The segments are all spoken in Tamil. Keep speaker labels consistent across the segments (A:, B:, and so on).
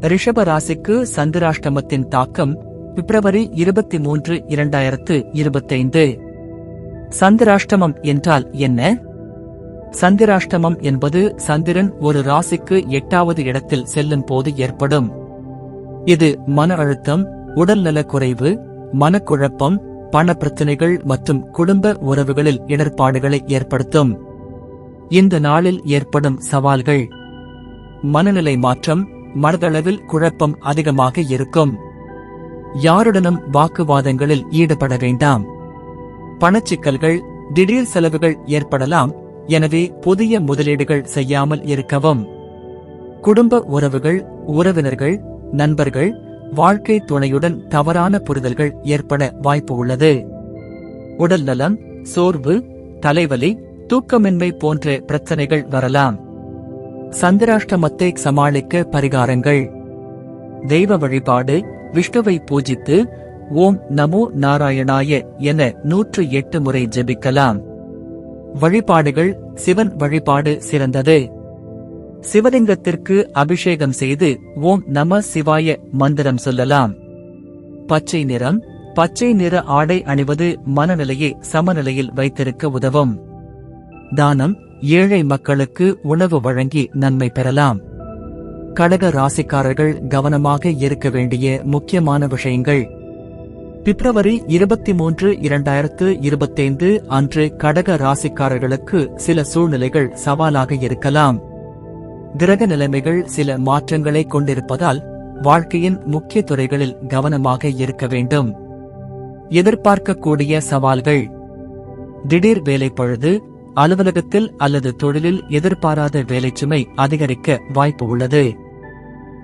A: ரிஷப ராசிக்கு சந்திராஷ்டமத்தின் தாக்கம் பிப்ரவரி இருபத்தி மூன்று இரண்டாயிரத்து இருபத்தைந்து. சந்திராஷ்டமம் என்றால் என்ன? சந்திராஷ்டமம் என்பது சந்திரன் ஒரு ராசிக்கு எட்டாவது இடத்தில் செல்லும் போது ஏற்படும். இது மன அழுத்தம் உடல்நலக் குறைவு மனக்குழப்பம் பண பிரச்சனைகள் மற்றும் குடும்ப உறவுகளில் இடர்பாடுகளை ஏற்படுத்தும். இந்த நாளில் ஏற்படும் சவால்கள். மனநிலை மாற்றம் மனதளவில் குழப்பம் அதிகமாக இருக்கும். யாருடனும் வாக்குவாதங்களில் ஈடுபட வேண்டாம். பணச்சிக்கல்கள் திடீர் செலவுகள் ஏற்படலாம் எனவே புதிய முதலீடுகள் செய்யாமல் இருக்கவும். குடும்ப உறவுகள் உறவினர்கள் நண்பர்கள் வாழ்க்கை துணையுடன் தவறான புரிதல்கள் ஏற்பட வாய்ப்பு உள்ளது. உடல்நலம் சோர்வு தலைவலி தூக்கமின்மை போன்ற பிரச்சனைகள் வரலாம். சந்திராஷ்டமத்தை சமாளிக்க பரிகாரங்கள். தெய்வ வழிபாடு விஷ்ணுவை பூஜித்து ஓம் நமோ நாராயணாய என நூற்று எட்டு முறை ஜெபிக்கலாம். வழிபாடுகள் சிவன் வழிபாடு சிறந்தது. சிவலிங்கத்திற்கு அபிஷேகம் செய்து ஓம் நம சிவாய மந்திரம் சொல்லலாம். பச்சை நிறம் பச்சை நிற ஆடை அணிவது மனநிலையை சமநிலையில் வைத்திருக்க உதவும். தானம் ஏழை மக்களுக்கு உணவு வழங்கி நன்மை பெறலாம். கடக ராசிக்காரர்கள் கவனமாக இருக்க வேண்டிய முக்கியமான விஷயங்கள். பிப்ரவரி இருபத்தி மூன்று இரண்டாயிரத்து இருபத்தைந்து அன்று கடக ராசிக்காரர்களுக்கு சில சூழ்நிலைகள் சவாலாக இருக்கலாம். கிரக நிலைமைகள் சில மாற்றங்களை கொண்டிருப்பதால் வாழ்க்கையின் முக்கிய துறைகளில் கவனமாக இருக்க வேண்டும். எதிர்பார்க்கக்கூடிய சவால்கள். திடீர் வேலை பழுது அலுவலகத்தில் அல்லது தொழிலில் எதிர்பாராத வேலைச்சுமை அதிகரிக்க வாய்ப்பு உள்ளது.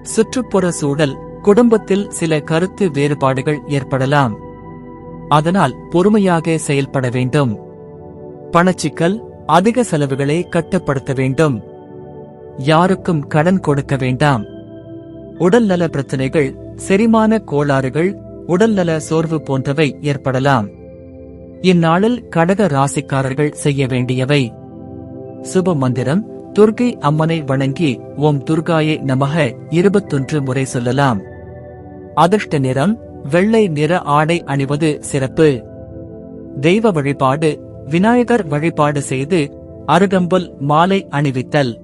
A: சுற்றுப்புற சூழல் குடும்பத்தில் சில கருத்து வேறுபாடுகள் ஏற்படலாம். அதனால் பொறுமையாக செயல்பட வேண்டும். பணச்சிக்கல் அதிக செலவுகளை கட்டுப்படுத்த வேண்டும். யாருக்கும் கடன் கொடுக்க வேண்டாம். உடல்நல பிரச்சனைகள் செரிமான கோளாறுகள் உடல்நல சோர்வு போன்றவை ஏற்படலாம். இந்நாளில் கடக ராசிக்காரர்கள் செய்ய வேண்டியவை. சுப மந்திரம் துர்கை அம்மனை வணங்கி ஓம் துர்காயை நமக இருபத்தொன்று முறை சொல்லலாம். அதிர்ஷ்ட நிறம் வெள்ளை நிற ஆடை அணிவது சிறப்பு. தெய்வ வழிபாடு விநாயகர் வழிபாடு செய்து அருகம்புல் மாலை அணிவித்தல்.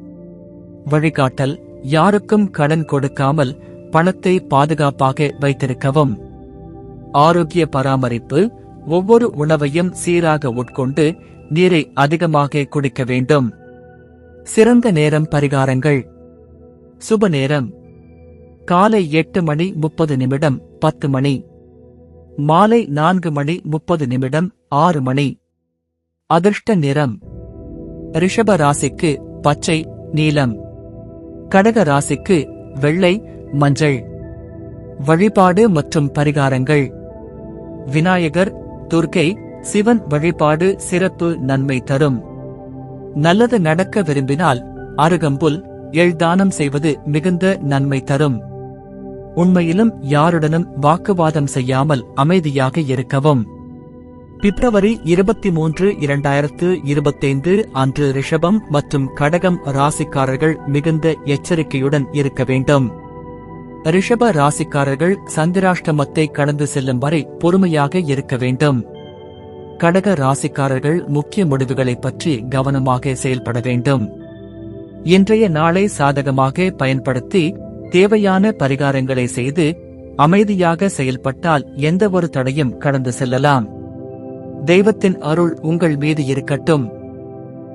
A: வழிகாட்டல் யாருக்கும் கடன் கொடுக்காமல் பணத்தை பாதுகாப்பாக வைத்திருக்கவும். ஆரோக்கிய பராமரிப்பு ஒவ்வொரு உணவையும் சீராக உட்கொண்டு நீரை அதிகமாக குடிக்க வேண்டும். சிறந்த நேரம் பரிகாரங்கள். சுப நேரம். காலை எட்டு மணி முப்பது நிமிடம் பத்து மணி. மாலை நான்கு மணி முப்பது நிமிடம் ஆறு மணி. அதிர்ஷ்ட நிறம். ரிஷப ராசிக்கு பச்சை நீலம். கடக ராசிக்கு வெள்ளை மஞ்சள். வழிபாடு மற்றும் பரிகாரங்கள். விநாயகர் துர்க்கை சிவன் வழிபாடு சிறப்பு நன்மை தரும். நல்லது நடக்க விரும்பினால் அருகம்புல் எழுதானம் செய்வது மிகுந்த நன்மை தரும். உண்மையிலும் யாருடனும் வாக்குவாதம் செய்யாமல் அமைதியாக இருக்கவும். பிப்ரவரி இருபத்தி மூன்று இரண்டாயிரத்து இருபத்தைந்து அன்று ரிஷபம் மற்றும் கடகம் ராசிக்காரர்கள் மிகுந்த எச்சரிக்கையுடன் இருக்க வேண்டும். ரிஷப ராசிக்காரர்கள் சந்திராஷ்டமத்தை கடந்து செல்லும் வரை பொறுமையாக இருக்க வேண்டும். கடக ராசிக்காரர்கள் முக்கிய முடிவுகளை பற்றி கவனமாக செயல்பட வேண்டும். இன்றைய நாளை சாதகமாக பயன்படுத்தி தேவையான பரிகாரங்களை செய்து அமைதியாக செயல்பட்டால் எந்த ஒரு தடையும் கடந்து செல்லலாம். தெய்வத்தின் அருள் உங்கள் மீது இருக்கட்டும்.